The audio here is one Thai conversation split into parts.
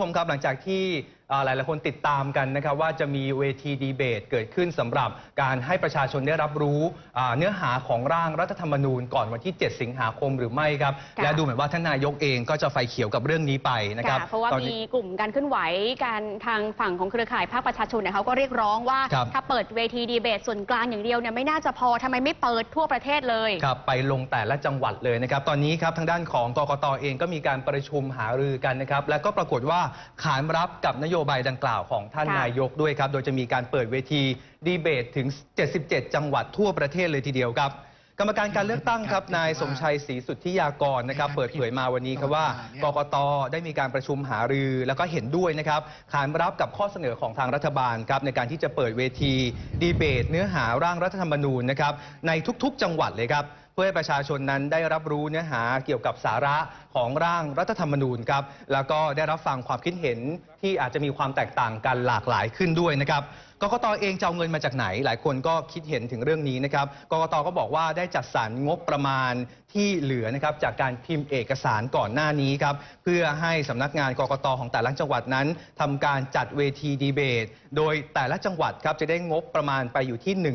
ผู้ชมครับหลังจากที่ เอ่อหลายๆคนติดตามกันนะครับว่าจะมีเวทีดีเบตเกิดขึ้นสำหรับการให้ประชาชนได้รับรู้อ่าเนื้อหาของร่างรัฐธรรมนูญก่อนวันที่ 7 สิงหาคมหรือไม่ครับค่ะและดูเหมือนว่าท่านนายกเองก็จะไฟเขียวกับเรื่องนี้ไปนะครับค่ะเพราะว่าตอนมีนี้กลุ่มการเคลื่อนไหวการทางฝั่งของเครือข่ายภาคประชาชนเนี่ยเขาก็เรียกร้องว่าครับถ้าเปิดเวทีดีเบตส่วนกลางอย่างเดียวเนี่ยไม่น่าจะพอทำไมไม่เปิดทั่วประเทศเลยครับไปลงแต่ละจังหวัดเลยนะครับตอนนี้ครับทางด้านของกกตเองก็มีการประชุมหารือกันนะครับและก็ปรากฏว่าขานรับกับนโยบายดังกล่าวของท่านค่ะนายกด้วยครับ โดยจะมีการเปิดเวทีดีเบตถึง 77 จังหวัดทั่วประเทศเลยทีเดียวครับ กรรมการการเลือกตั้งครับนายสมชัยศรีสุทธิยากรนะครับเปิดเผยมาวันนี้ครับว่ากกตได้มีการประชุมหารือ แล้วก็เห็นด้วยนะครับขานรับกับข้อเสนอของทางรัฐบาลครับในการที่จะเปิดเวทีดีเบต เนื้อหาร่างรัฐธรรมนูญนะครับในทุกๆ จังหวัดเลยครับเพื่อให้ประชาชนนั้นได้รับรู้เนื้อหาเกี่ยวกับสาระของร่างรัฐธรรมนูญครับแล้วก็ได้รับฟังความคิดเห็นที่อาจจะมีความแตกต่างกันหลากหลายขึ้นด้วยนะครับ กกตเองจะเอาเงินมาจากไหน หลายคนก็คิดเห็นถึงเรื่องนี้นะครับกกตก็บอกว่าได้จัดสรรงบประมาณที่เหลือนะครับจากการพิมพ์เอกสารก่อนหน้านี้ครับเพื่อให้สำนักงานกกตของแต่ละจังหวัดนั้นทำการจัดเวทีดีเบต โดยแต่ละจังหวัดครับจะได้งบประมาณไปอยู่ที่ 1 5 0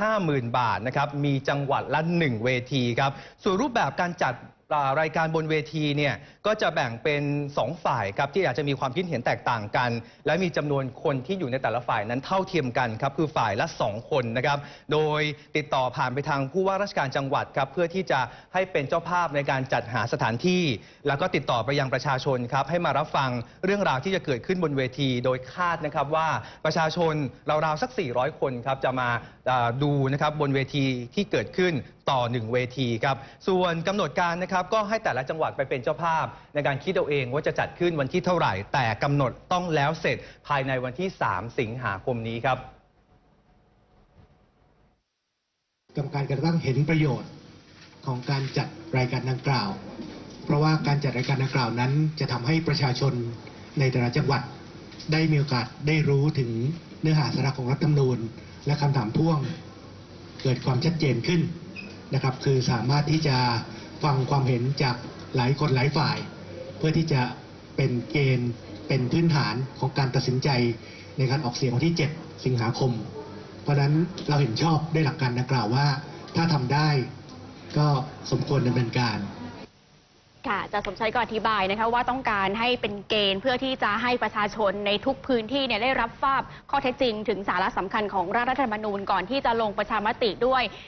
0 0 0 บาทนะครับมีจังหวัดละ 1 เวทีครับส่วนรูปแบบการจัด รายการบนเวทีเนี่ยก็จะแบ่งเป็น 2 ฝ่ายครับที่อาจจะมีความคิดเห็นแตกต่างกัน และมีจำนวนคนที่อยู่ในแต่ละฝ่ายนั้นเท่าเทียมกันครับคือฝ่ายละ 2 คนนะครับโดยติดต่อผ่านไปทางผู้ว่าราชการจังหวัดครับเพื่อที่จะให้เป็นเจ้าภาพในการจัดหาสถานที่ แล้วก็ติดต่อไปยังประชาชนครับให้มารับฟังเรื่องราวที่จะเกิดขึ้นบนเวที โดยคาดนะครับว่าประชาชนราวๆสัก 400 คนครับจะมาดูนะครับบนเวทีที่เกิดขึ้นต่อ 1 เวทีครับส่วนกำหนดการนะครับก็ให้แต่ละจังหวัดไปเป็นเจ้าภาพ ในการคิดเอาเองว่าจะจัดขึ้นวันที่เท่าไหร่ แต่กำหนดต้องแล้วเสร็จภายในวันที่ 3 สิงหาคมนี้ครับ กรรมการการเลือกตั้งเห็นประโยชน์ของการจัดรายการดังกล่าว เพราะว่าการจัดรายการดังกล่าวนั้น จะทำให้ประชาชนในแต่ละจังหวัด ได้มีโอกาสได้รู้ถึงเนื้อหาสาระของรัฐธรรมนูญ และคำถามพ่วง เกิดความชัดเจนขึ้นนะครับ คือสามารถที่จะ ฟังความเห็นจากหลายคนหลายฝ่าย เพื่อที่จะเป็นเกณฑ์เป็นพื้นฐานของการตัดสินใจในการออกเสียงวันที่ 7 สิงหาคม เพราะนั้นเราเห็นชอบได้หลักการดังกล่าวว่า ถ้าทำได้ก็สมควรดำเนินการค่ะจารย์สมชัยก็อธิบายนะคะว่าต้องการให้เป็นเกณฑ์เพื่อที่จะให้ประชาชนในทุกพื้นที่เนี่ยได้รับทราบข้อเท็จจริง ถึงสาระสำคัญของร่างรัฐธรรมนูญก่อนที่จะลงประชามติด้วย